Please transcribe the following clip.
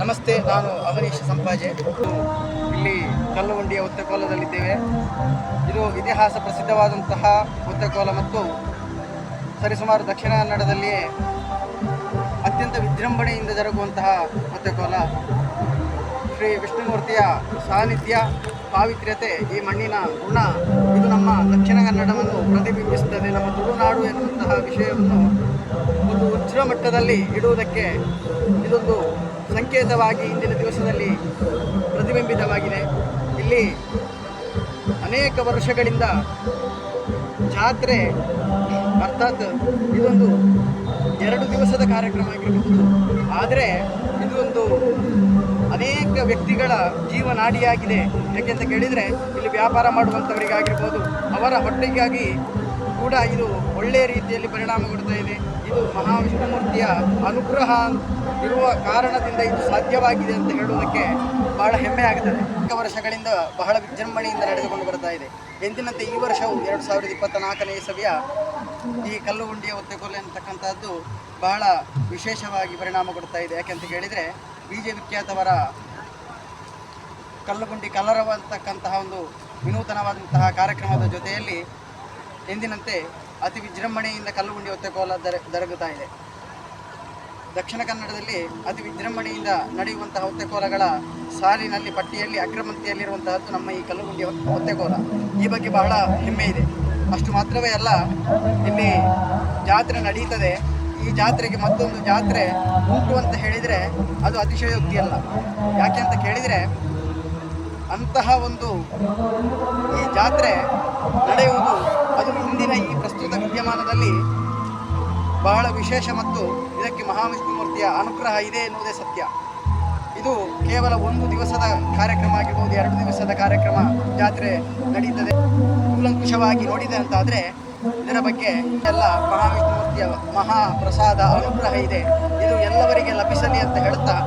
ನಮಸ್ತೆ, ನಾನು ಅವನೀಶ್ ಸಂಪಾಜೆ. ಇಲ್ಲಿ ಕಲ್ಲುಗುಂಡಿಯ ಉತ್ತಕೋಲದಲ್ಲಿದ್ದೇವೆ ಇದು ಇತಿಹಾಸ ಪ್ರಸಿದ್ಧವಾದಂತಹ ಉತ್ತಕೋಲ ಮತ್ತು ಸರಿಸುಮಾರು ದಕ್ಷಿಣ ಕನ್ನಡದಲ್ಲಿಯೇ ಅತ್ಯಂತ ವಿಜೃಂಭಣೆಯಿಂದ ಜರುಗುವಂತಹ ಉತ್ತಕೋಲ ಶ್ರೀ ವಿಷ್ಣುಮೂರ್ತಿಯ ಸಾನ್ನಿಧ್ಯ, ಪಾವಿತ್ರ್ಯತೆ, ಈ ಮಣ್ಣಿನ ಗುಣ, ಇದು ನಮ್ಮ ದಕ್ಷಿಣ ಕನ್ನಡವನ್ನು ಪ್ರತಿಬಿಂಬಿಸುತ್ತದೆ. ನಮ್ಮ ತುಳುನಾಡು ಎನ್ನುವಂತಹ ವಿಷಯವನ್ನು ಒಂದು ಉಜ್ರ ಮಟ್ಟದಲ್ಲಿ ಇಡುವುದಕ್ಕೆ ಇದೊಂದು ಸಂಕೇತವಾಗಿ ಇಂದಿನ ದಿವಸದಲ್ಲಿ ಪ್ರತಿಬಿಂಬಿತವಾಗಿದೆ. ಇಲ್ಲಿ ಅನೇಕ ವರ್ಷಗಳಿಂದ ಜಾತ್ರೆ, ಅರ್ಥಾತ್ ಇದೊಂದು ಎರಡು ದಿವಸದ ಕಾರ್ಯಕ್ರಮ ಆಗಿರಬಹುದು. ಆದರೆ ಇದೊಂದು ಅನೇಕ ವ್ಯಕ್ತಿಗಳ ಜೀವನಾಡಿಯಾಗಿದೆ. ಯಾಕೆಂತ ಕೇಳಿದರೆ, ಇಲ್ಲಿ ವ್ಯಾಪಾರ ಮಾಡುವಂಥವರಿಗಾಗಿರ್ಬೋದು ಅವರ ಹೊಟ್ಟೆಗಾಗಿ ಕೂಡ ಇದು ಒಳ್ಳೆಯ ರೀತಿಯಲ್ಲಿ ಪರಿಣಾಮ ಕೊಡ್ತಾ ಇದೆ. ಇದು ಮಹಾವಿಷ್ಣುಮೂರ್ತಿಯ ಅನುಗ್ರಹ ಇರುವ ಕಾರಣದಿಂದ ಇದು ಸಾಧ್ಯವಾಗಿದೆ ಅಂತ ಹೇಳುವುದಕ್ಕೆ ಬಹಳ ಹೆಮ್ಮೆ ಆಗುತ್ತದೆ ಅನೇಕ ವರ್ಷಗಳಿಂದ ಬಹಳ ವಿಜೃಂಭಣೆಯಿಂದ ನಡೆದುಕೊಂಡು ಬರ್ತಾ ಇದೆ. ಎಂದಿನಂತೆ ಈ ವರ್ಷವು ಎರಡು ಸಾವಿರದ ಇಪ್ಪತ್ತ ನಾಲ್ಕನೇ ಇಸವಿಯ ಈ ಕಲ್ಲುಗುಂಡಿಯ ಒತ್ತೆಕೊಲೆ ಅಂತಕ್ಕಂಥದ್ದು ಬಹಳ ವಿಶೇಷವಾಗಿ ಪರಿಣಾಮ ಕೊಡ್ತಾ ಇದೆ. ಯಾಕೆಂತ ಕೇಳಿದರೆ ಬಿ ಜೆ ವಿಖ್ಯಾತವರ ಕಲ್ಲುಗುಂಡಿ ಕಲರವ ಅಂತಕ್ಕಂತಹ ಒಂದು ವಿನೂತನವಾದಂತಹ ಕಾರ್ಯಕ್ರಮದ ಜೊತೆಯಲ್ಲಿ ಎಂದಿನಂತೆ ಅತಿ ವಿಜೃಂಭಣೆಯಿಂದ ಕಲ್ಲುಗುಂಡಿ ಒತ್ತೆಕೋಲ ಜರುಗುತ್ತಾ ಇದೆ. ದಕ್ಷಿಣ ಕನ್ನಡದಲ್ಲಿ ಅತಿ ವಿಜೃಂಭಣೆಯಿಂದ ನಡೆಯುವಂತಹ ಹೊತ್ತೆಕೋಲಗಳ ಸಾಲಿನಲ್ಲಿ, ಪಟ್ಟಿಯಲ್ಲಿ ಅಗ್ರಮಂತಿಯಲ್ಲಿರುವಂತಹದ್ದು ನಮ್ಮ ಈ ಕಲ್ಲುಗುಂಡಿ ಒತ್ತೆಕೋಲ ಈ ಬಗ್ಗೆ ಬಹಳ ಹೆಮ್ಮೆ ಇದೆ. ಅಷ್ಟು ಮಾತ್ರವೇ ಅಲ್ಲ, ಇಲ್ಲಿ ಜಾತ್ರೆ ನಡೀತದೆ. ಈ ಜಾತ್ರೆಗೆ ಮತ್ತೊಂದು ಜಾತ್ರೆ ಉಂಟು ಅಂತ ಹೇಳಿದರೆ ಅದು ಅತಿಶಯೋಕ್ತಿ ಅಲ್ಲ. ಯಾಕೆ ಅಂತ ಕೇಳಿದರೆ, ಅಂತಹ ಒಂದು ಈ ಜಾತ್ರೆ ನಡೆಯುವುದು ಅದು ಇಂದಿನ ಈ ಪ್ರಸ್ತುತ ವಿದ್ಯಮಾನದಲ್ಲಿ ಬಹಳ ವಿಶೇಷ ಮತ್ತು ಇದಕ್ಕೆ ಮಹಾವಿಷ್ಣುಮೂರ್ತಿಯ ಅನುಗ್ರಹ ಇದೆ ಎನ್ನುವುದೇ ಸತ್ಯ. ಇದು ಕೇವಲ ಒಂದು ದಿವಸದ ಕಾರ್ಯಕ್ರಮ ಆಗಿರ್ಬೋದು, ಎರಡು ದಿವಸದ ಕಾರ್ಯಕ್ರಮ ಜಾತ್ರೆ ನಡೀತದೆ ಕೂಲಂಕುಷವಾಗಿ ನೋಡಿದೆ ಅಂತಾದರೆ ಇದರ ಬಗ್ಗೆ ಎಲ್ಲ ಮಹಾವಿಷ್ಣುಮೂರ್ತಿಯ ಮಹಾ ಪ್ರಸಾದ ಅನುಗ್ರಹ ಇದೆ. ಇದು ಎಲ್ಲವರಿಗೆ ಲಭಿಸಲಿ ಅಂತ ಹೇಳುತ್ತಾ